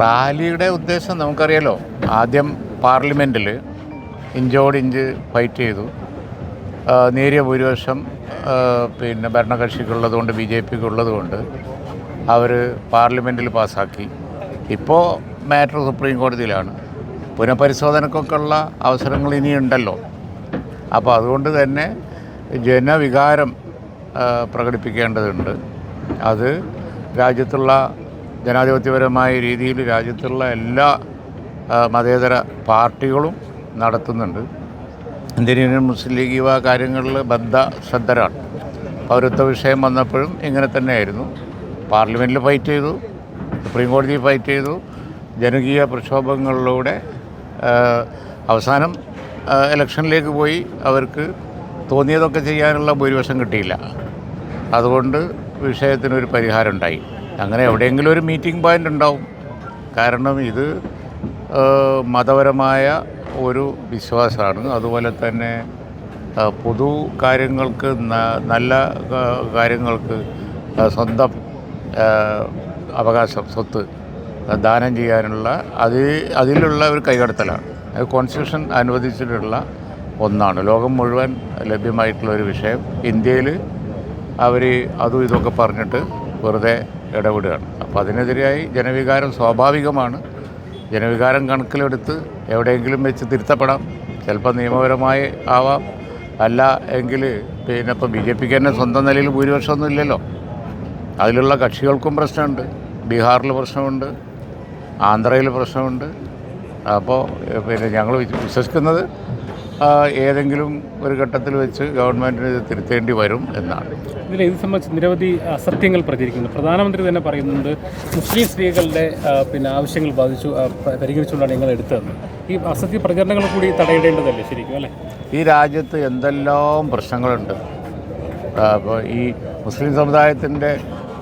റാലിയുടെ ഉദ്ദേശം നമുക്കറിയാലോ. ആദ്യം പാർലമെന്റിൽ ഇഞ്ചോട് ഇഞ്ച് ഫൈറ്റ് ചെയ്തു. നേരിയ ഭൂരിപക്ഷം പിന്നെ ഭരണകക്ഷിക്കുള്ളതുകൊണ്ട് ബി ജെ പിക്ക് ഉള്ളതുകൊണ്ട് അവർ പാർലമെന്റിൽ പാസ്സാക്കി. ഇപ്പോൾ മാറ്റർ സുപ്രീം കോടതിയിലാണ്. പുനഃപരിശോധനക്കൊക്കെയുള്ള അവസരങ്ങൾ ഇനിയുണ്ടല്ലോ. അപ്പോൾ അതുകൊണ്ട് തന്നെ ജനവികാരം പ്രകടിപ്പിക്കേണ്ടതുണ്ട്. അത് രാജ്യത്തുള്ള ജനാധിപത്യപരമായ രീതിയിൽ രാജ്യത്തുള്ള എല്ലാ മതേതര പാർട്ടികളും നടത്തുന്നുണ്ട്. ഇന്ത്യൻ യൂണിയൻ മുസ്ലിം ലീഗ് യുവ കാര്യങ്ങളിൽ ബദ്ധ ശ്രദ്ധരാണ് പൗരത്വ വിഷയം വന്നപ്പോഴും ഇങ്ങനെ തന്നെയായിരുന്നു. പാർലമെന്റിൽ ഫൈറ്റ് ചെയ്തു സുപ്രീം കോടതിയിൽ ഫൈറ്റ് ചെയ്തു. ജനകീയ പ്രക്ഷോഭങ്ങളിലൂടെ അവസാനം ഇലക്ഷനിലേക്ക് പോയി അവർക്ക് തോന്നിയതൊക്കെ ചെയ്യാനുള്ള ഭൂരിപക്ഷം കിട്ടിയില്ല. അതുകൊണ്ട് വിഷയത്തിനൊരു പരിഹാരം ഉണ്ടായി. അങ്ങനെ എവിടെയെങ്കിലും ഒരു മീറ്റിംഗ് പോയിന്റ് ഉണ്ടാവും. കാരണം ഇത് മതപരമായ ഒരു വിശ്വാസമാണ്. അതുപോലെ തന്നെ പൊതു കാര്യങ്ങൾക്ക് നല്ല കാര്യങ്ങൾക്ക് സ്വന്തം അവകാശം സ്വത്ത് ദാനം ചെയ്യാനുള്ള അത് അതിലുള്ള ഒരു കൈകടത്തലാണ്. അത് കോൺസ്റ്റിറ്റ്യൂഷൻ അനുവദിച്ചിട്ടുള്ള ഒന്നാണ്. ലോകം മുഴുവൻ ലഭ്യമായിട്ടുള്ള ഒരു വിഷയം. ഇന്ത്യയിൽ അവർ അതും ഇതൊക്കെ പറഞ്ഞിട്ട് വെറുതെ ഇടപെടുകയാണ്. അപ്പോൾ അതിനെതിരായി ജനവികാരം സ്വാഭാവികമാണ്. ജനവികാരം കണക്കിലെടുത്ത് എവിടെയെങ്കിലും വെച്ച് തിരുത്തപ്പെടാം. ചിലപ്പോൾ നിയമപരമായി ആവാം. അല്ല എങ്കിൽ പിന്നെ ഇപ്പോൾ ബി ജെ പിക്ക് തന്നെ സ്വന്തം നിലയിൽ ഭൂരിപക്ഷമൊന്നും ഇല്ലല്ലോ. അതിലുള്ള കക്ഷികൾക്കും പ്രശ്നമുണ്ട്. ബീഹാറിൽ പ്രശ്നമുണ്ട്. ആന്ധ്രയിൽ പ്രശ്നമുണ്ട്. അപ്പോൾ പിന്നെ ഞങ്ങൾ വിശ്വസിക്കുന്നത് ഏതെങ്കിലും ഒരു ഘട്ടത്തിൽ വെച്ച് ഗവൺമെന്റിന് ഇത് തിരുത്തേണ്ടി വരും എന്നാണ്. ഇതിൽ ഇത് സംബന്ധിച്ച് നിരവധി അസത്യങ്ങൾ പ്രചരിക്കുന്നു പ്രധാനമന്ത്രി തന്നെ പറയുന്നുണ്ട് മുസ്ലിം സ്ത്രീകളുടെ പിന്നെ ആവശ്യങ്ങൾ ബാധിച്ചു പരിഹരിച്ചുകൊണ്ടാണ് ഞങ്ങൾ നിങ്ങൾ എടുത്തതെന്ന് ഈ അസത്യ പ്രചരണങ്ങൾ കൂടി തടയിടേണ്ടതല്ലേ ശരിക്കും അല്ലേ? ഈ രാജ്യത്ത് എന്തെല്ലാം പ്രശ്നങ്ങളുണ്ട്? അപ്പോൾ ഈ മുസ്ലിം സമുദായത്തിന്റെ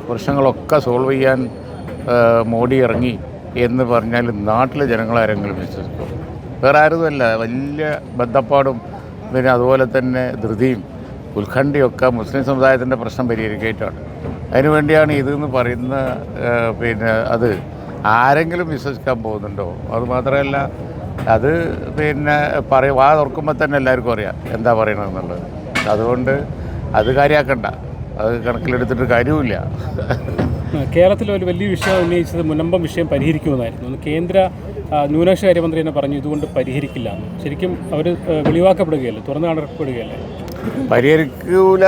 പ്രശ്നങ്ങളൊക്കെ സോൾവ് ചെയ്യാൻ മോഡി ഇറങ്ങി എന്ന് പറഞ്ഞാൽ നാട്ടിലെ ജനങ്ങളാരെങ്കിലും വിശ്വസിക്കും. വേറെ ആരുമല്ല വലിയ ബന്ധപ്പാടും പിന്നെ അതുപോലെ തന്നെ ധൃതിയും ഉത്കണ്ഠയൊക്കെ മുസ്ലിം സമുദായത്തിന്റെ പ്രശ്നം പരിഹരിക്കായിട്ടാണ്. അതിനുവേണ്ടിയാണ് ഇതെന്ന് പറയുന്ന പിന്നെ അത് ആരെങ്കിലും വിശ്വസിക്കാൻ പോകുന്നുണ്ടോ? അതുമാത്രമല്ല അത് പിന്നെ പറയും വാ തുറക്കുമ്പോൾ തന്നെ എല്ലാവർക്കും അറിയാം എന്താ പറയണമെന്നുള്ളത് അതുകൊണ്ട് അത് കാര്യമാക്കണ്ട അത് കണക്കിലെടുത്തിട്ട് കാര്യവുമില്ല. കേരളത്തിൽ ഒരു വലിയ വിഷയം ഉന്നയിച്ചത് മുനമ്പം വിഷയം പരിഹരിക്കുമെന്നായിരുന്നു. അന്ന് കേന്ദ്ര ന്യൂനപക്ഷ കാര്യമന്ത്രി തന്നെ പറഞ്ഞു ഇതുകൊണ്ട് പരിഹരിക്കില്ല ശരിക്കും അവർ വെളിവാക്കപ്പെടുകയല്ലേ? തുറന്നു കാണപ്പെടുകയല്ലേ? പരിഹരിക്കൂല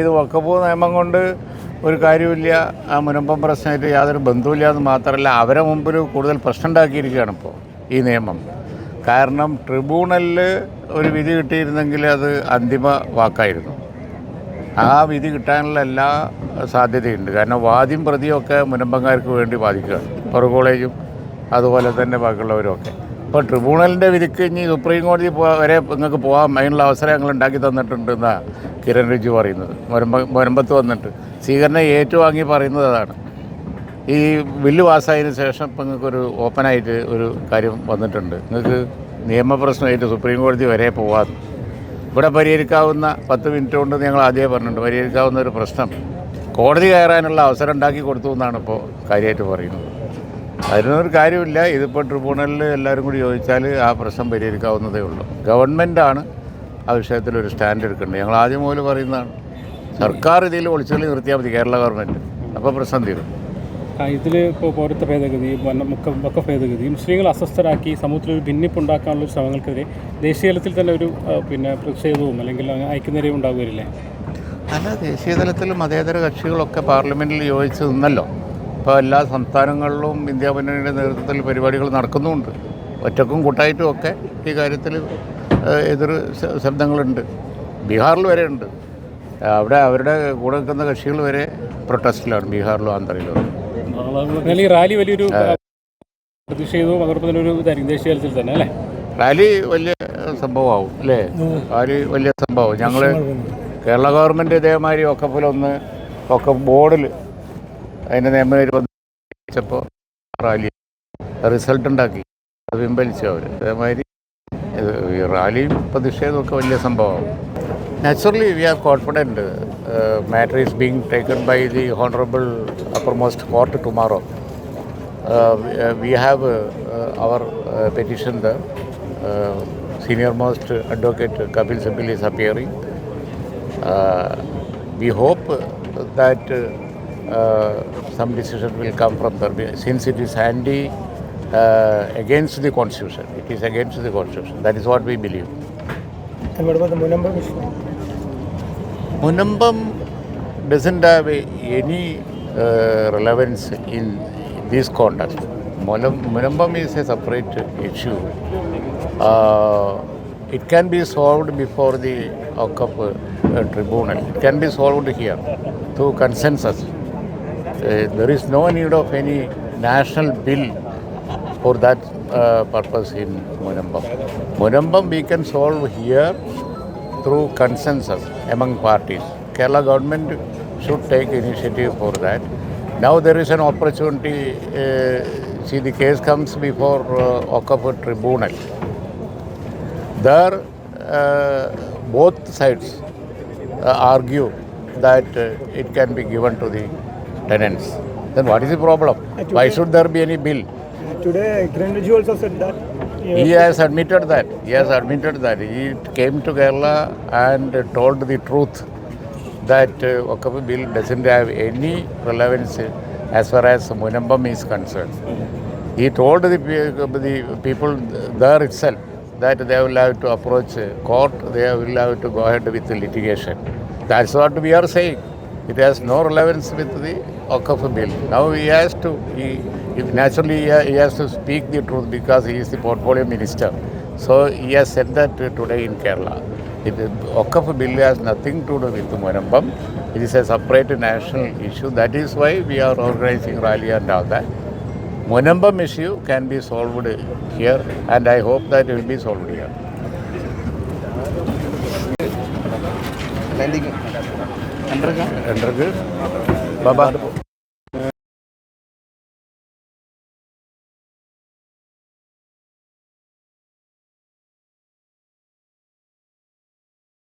ഇത് വക്കപ്പ് നിയമം കൊണ്ട് ഒരു കാര്യമില്ല ആ മുനമ്പം പ്രശ്നമായിട്ട് യാതൊരു ബന്ധവുമില്ല എന്ന് മാത്രമല്ല അവരെ മുമ്പിൽ കൂടുതൽ പ്രശ്നം ഉണ്ടാക്കിയിരിക്കുകയാണ് ഇപ്പോൾ ഈ നിയമം. കാരണം ട്രിബ്യൂണലിൽ ഒരു വിധി കിട്ടിയിരുന്നെങ്കിൽ അത് അന്തിമ വാക്കായിരുന്നു. ആ വിധി കിട്ടാനുള്ള എല്ലാ സാധ്യതയുണ്ട്. കാരണം വാദ്യം പ്രതിയൊക്കെ മുനമ്പങ്കാർക്ക് വേണ്ടി ബാധിക്കുകയാണ് ഒരു കോളേജും അതുപോലെ തന്നെ ബാക്കിയുള്ളവരുമൊക്കെ. ഇപ്പോൾ ട്രിബ്യൂണലിന്റെ വിധിക്ക് ഇനി സുപ്രീം കോടതി വരെ നിങ്ങൾക്ക് പോകാം അതിനുള്ള അവസരം ഞങ്ങൾ ഉണ്ടാക്കി തന്നിട്ടുണ്ട് എന്നാണ് കിരൺ റിജു പറയുന്നത്. മുരമ്പ മുരമ്പത്ത് വന്നിട്ട്. സ്വീകരണം ഏറ്റുവാങ്ങി പറയുന്നത് അതാണ്. ഈ ബില്ല് പാസ്സായതിനു ശേഷം ഇപ്പം നിങ്ങൾക്കൊരു ഓപ്പണായിട്ട് ഒരു കാര്യം വന്നിട്ടുണ്ട്. നിങ്ങൾക്ക് നിയമപ്രശ്നമായിട്ട് സുപ്രീം കോടതി വരെ പോകാം ഇവിടെ പരിഹരിക്കാവുന്ന പത്ത് മിനിറ്റ് കൊണ്ട് ഞങ്ങൾ ആദ്യമേ പറഞ്ഞിട്ടുണ്ട് പരിഹരിക്കാവുന്ന ഒരു പ്രശ്നം കോടതി കയറാനുള്ള അവസരം ഉണ്ടാക്കി കൊടുത്തു എന്നാണ് ഇപ്പോൾ കാര്യമായിട്ട് പറയുന്നത്. അതിനൊരു കാര്യമില്ല ഇതിപ്പോൾ ട്രിബ്യൂണലിൽ എല്ലാവരും കൂടി ചോദിച്ചാൽ ആ പ്രശ്നം പരിഹരിക്കാവുന്നതേ ഉള്ളൂ. ഗവൺമെന്റാണ് ആ വിഷയത്തിൽ ഒരു സ്റ്റാൻഡ് എടുക്കേണ്ടത്. ഞങ്ങൾ ആദ്യം മുതൽ പറയുന്നതാണ് സർക്കാർ ഇതിൽ ഒളിച്ചുകളി നിർത്തിയാൽ മതി കേരള ഗവൺമെന്റ്. അപ്പോൾ പ്രശ്നം തീരും. ഇതിൽ ഇപ്പോൾ പൗരത്വ ഭേദഗതി വന്ന- മുക്ക വക്ക ഭേദഗതി മുസ്ലിങ്ങൾ അസ്വസ്ഥരാക്കി സമൂഹത്തിൽ ഒരു ഭിന്നിപ്പുണ്ടാക്കാനുള്ള ശ്രമങ്ങൾക്കെതിരെ ദേശീയ തലത്തിൽ തന്നെ ഒരു പിന്നെ പ്രതിഷേധവും അല്ലെങ്കിൽ ഐക്യനിരയും ഉണ്ടാകുകയില്ലേ അല്ല ദേശീയ തലത്തിൽ മതേതര കക്ഷികളൊക്കെ പാർലമെന്റിൽ യോജിച്ച് നിന്നല്ലോ. ഇപ്പോൾ എല്ലാ സംസ്ഥാനങ്ങളിലും ഇന്ത്യ മുന്നണിയുടെ നേതൃത്വത്തിൽ പരിപാടികൾ നടക്കുന്നുമുണ്ട്. ഒറ്റക്കും കൂട്ടായിട്ടും ഒക്കെ ഈ കാര്യത്തിൽ എതിർ ശബ്ദങ്ങളുണ്ട്. ബീഹാറിൽ വരെ ഉണ്ട്. അവിടെ അവരുടെ കൂടെ നിൽക്കുന്ന കക്ഷികൾ വരെ പ്രൊട്ടസ്റ്റിലാണ് ബീഹാറിലും ആന്ധ്രയിലും എന്നാൽ ഈ റാലി വലിയൊരു പ്രതിഷേധവും അതോടൊപ്പം തന്നെ ഒരു ഇതായിരിക്കും ദേശീയ തലത്തിൽ തന്നെ അല്ലേ? റാലി വലിയ സംഭവമാവും അല്ലേ? റാലി വലിയ സംഭവം. ഞങ്ങൾ കേരള ഗവൺമെന്റ് ഇതേമാതിരി ഒന്ന് ഒക്കെ ബോർഡിൽ അതിന്റെ നിയമം വെച്ചപ്പോൾ റാലി റിസൾട്ട് ഉണ്ടാക്കി. അത് പിൻവലിച്ചു അവർ അതേമാതിരി ഈ റാലിയും പ്രതിഷേധമൊക്കെ വലിയ സംഭവമാവും. Naturally we are confident matter is being taken by the honourable foremost court tomorrow. Uh, uh, we have uh, our petition there. senior most advocate Kapil Sibyl is appearing. we hope that some decision will come from there. since it is handy against the constitution. It is against the constitution. That is what we believe. And what about the Munambam issue? Munambam doesn't have any relevance in this context. Munambam is a separate issue. Uh, it can be solved before the OCUP uh, tribunal. It can be solved here through consensus. Uh, there is no need of any national bill for that uh, purpose in Munambam. Munambam we can solve here through consensus among parties. Kerala government should take initiative for that. Now there is an opportunity. Uh, see, the case comes before uh, Okafor tribunal. There, uh, both sides uh, argue that uh, it can be given to the tenants. Then what is the problem? Why should there be any bill? Today, Kiran also said that. uh, He has admitted that. He has admitted that. He came to Kerala and told the truth that uh, Waqf bill doesn't have any relevance as far as Munambam is concerned. He told the, the people there itself that they will have to approach court, they will have to go ahead with litigation. That's what we are saying. It has no relevance with the Waqf bill. Now he has to, he- naturally he has to speak the truth because he is the portfolio minister. So he has said that today in Kerala. It, Waqf bill has nothing to do with Munambam. It is a separate national issue. That is why we are organizing rally and all that. Munambam issue can be solved here and I hope that it will be solved here. landing. Understood? Baba.